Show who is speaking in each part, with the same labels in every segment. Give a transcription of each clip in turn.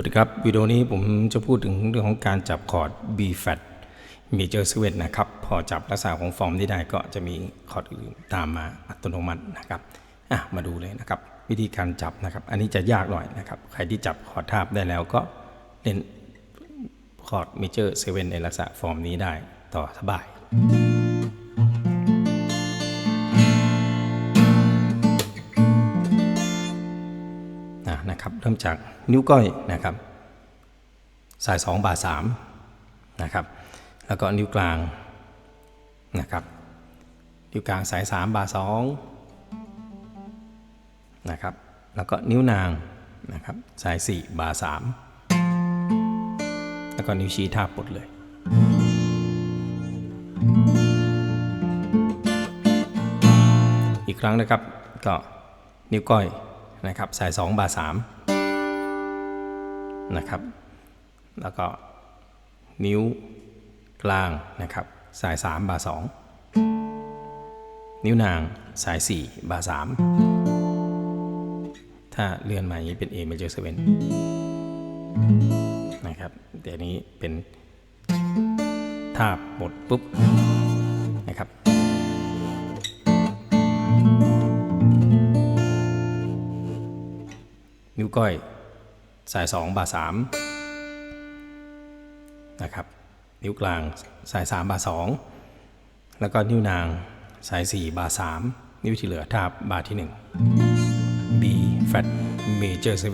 Speaker 1: วัสดีครับวิดีโอนี้ผมจะพูดถึงเรื่องของการจับคอร์ด B flat major 7นะครับ พอจับลักษณะของฟอร์มนี้ได้ก็จะมีคอร์ดอื่นตามมาอัตโนมัตินะครับอะมาดูเลยนะครับ วิธีการจับนะครับ อันนี้จะยากหน่อยนะครับ ใครที่จับคอร์ดทาบได้แล้วก็เล่นคอร์ด major 7ในลักษณะฟอร์มนี้ได้ต่อสบาย นะครับเริ่มจากนิ้วก้อยนะครับ สาย 2 บาท3นะครับแล้วก็นิ้วกลางนะครับนิ้วกลางสาย 3 บาท2นะครับแล้วก็นิ้วนางนะครับสาย 4 บาท3แล้วก็นิ้วชี้ท่าปลดเลยอีกครั้งนะครับก็นิ้วก้อยนะครับสาย 2 บาท3 นะครับ แล้วก็นิ้วกลางนะครับ สาย 3 บาท2นิ้วนางสาย 4 บาท3ถ้าเลื่อนมาอย่างนี้เป็น A major 7นะครับแต่อันนี้เป็นทาบหมดปุ๊บนะครับนิ้วก้อย สาย 2 บาท3นะครับ นิ้วกลางสาย 3 บาท2แล้วก็นิ้วนางสาย 4 บาท3นิ้วที่เหลือทาบบาทที่ 1 B flat major 7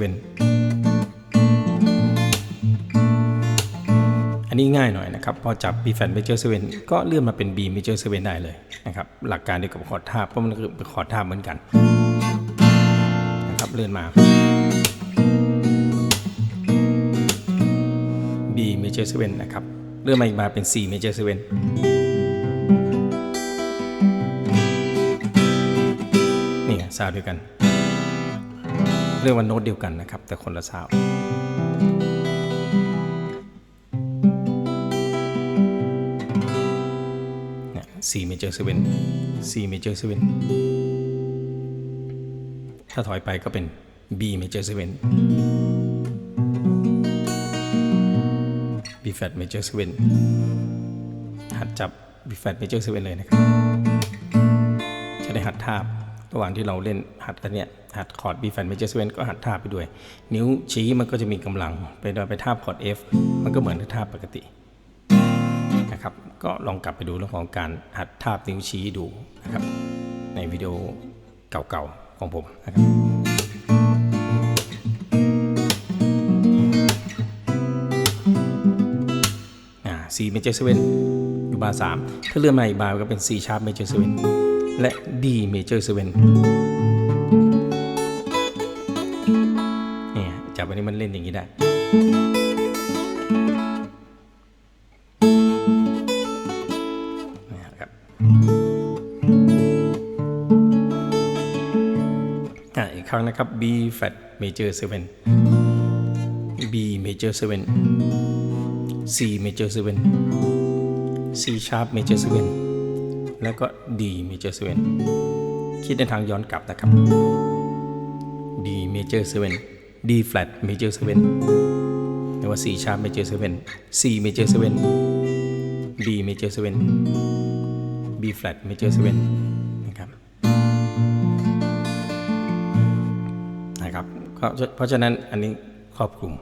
Speaker 1: อันนี้ง่ายหน่อยนะครับ พอจับ B flat major 7ก็เลื่อนมาเป็น B major 7ได้เลยนะครับ หลักการเดียวกับคอร์ดทาบเพราะมันคือคอร์ดทาบเหมือนกันนะครับเลื่อนมา B major 7นะครับ เลื่อนมาอีกมาเป็น C major 7นี่ไงซาวด์เดียวกัน เรียกว่าโน้ตเดียวกันนะครับ แต่คนละซาวเนี่ย C major 7 C major 7ถ้าถอยไปก็เป็น B major 7 B flat major 7หัดจับ B flat major 7เลยนะครับ จะได้หัดทาบ ระหว่างที่เราเล่นหัดกันเนี่ย หัดคอร์ด B flat major 7ก็หัดทาบไปด้วย นิ้วชี้มันก็จะมีกำลัง ไปโดยไปทาบคอร์ด F มันก็เหมือนทาบปกตินะครับ ก็ลองกลับไปดูเรื่องของการหัดทาบนิ้วชี้ดูนะครับ ในวิดีโอเก่าๆของผมนะครับ C major 7อยู่บาร์3ถ้าเลื่อนมาอีกบาร์ก็เป็น C sharp major 7และ D major 7เนี่ยจับอันนี้มันเล่นอย่างนี้ได้นะครับอีกครั้งนะครับ B flat major 7 B major 7 C major 7 C sharp major 7 แล้วก็ D major 7 คิดในทางย้อนกลับนะครับ D major 7 D flat major 7หรือว่า C sharp major 7 C major 7 D major 7 B flat major 7นะครับนะครับเพราะฉะนั้นอันนี้ครอบคลุม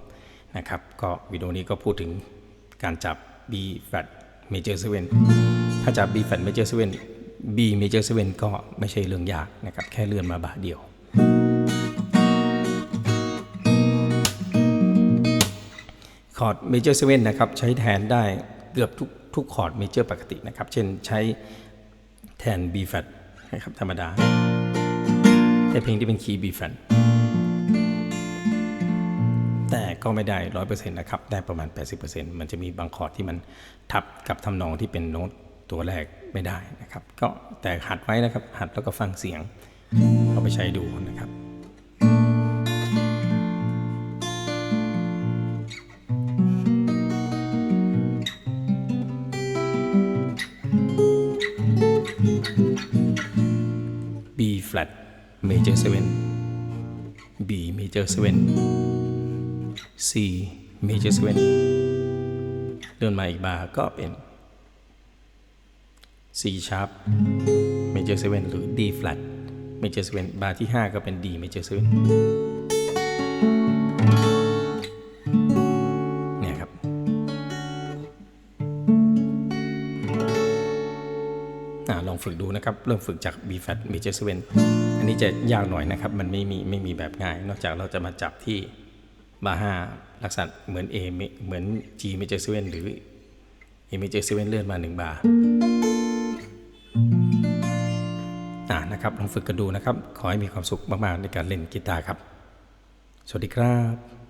Speaker 1: นะครับ ก็วิดีโอนี้ก็พูดถึง การจับ B flat major 7ถ้าจับ B flat major 7 B major 7ก็ไม่ใช่เรื่องยากนะครับ แค่เลื่อนมาบาทเดียว คอร์ด major 7นะครับ ใช้แทนได้เกือบทุกทุกคอร์ด major ปกตินะครับ เช่นใช้แทน B flat นะครับธรรมดาในเพลงที่เป็นคีย์ B flat ก็ไม่ได้ร้อยเปอร์เซ็นต์นะครับ ได้ประมาณ 80%มันจะมีบางคอร์ดที่มันทับกับทำนองที่เป็นโน้ตตัวแรกไม่ได้นะครับ ก็แต่หัดไว้นะครับ หัดแล้วก็ฟังเสียงเอาไปใช้ดูนะครับ B flat major 7 B major 7 C major 7เดินมาอีกบาร์ก็เป็น C sharp major 7หรือ D flat major 7บาร์ที่ 5 ก็เป็น D major 7เนี่ยครับ ลองฝึกดูนะครับ เริ่มฝึกจาก B flat major 7อันนี้จะยากหน่อยนะครับ มันไม่มีไม่มีแบบง่าย นอกจากเราจะมาจับที่ บาห้าลักษณะเหมือน A เหมือน G major 7หรือ A major 7เลื่อนมา 1 บาร์อ่านะครับลองฝึกกันดูนะครับ ขอให้มีความสุขมาก ๆ ในการเล่นกีตาร์ครับ สวัสดีครับ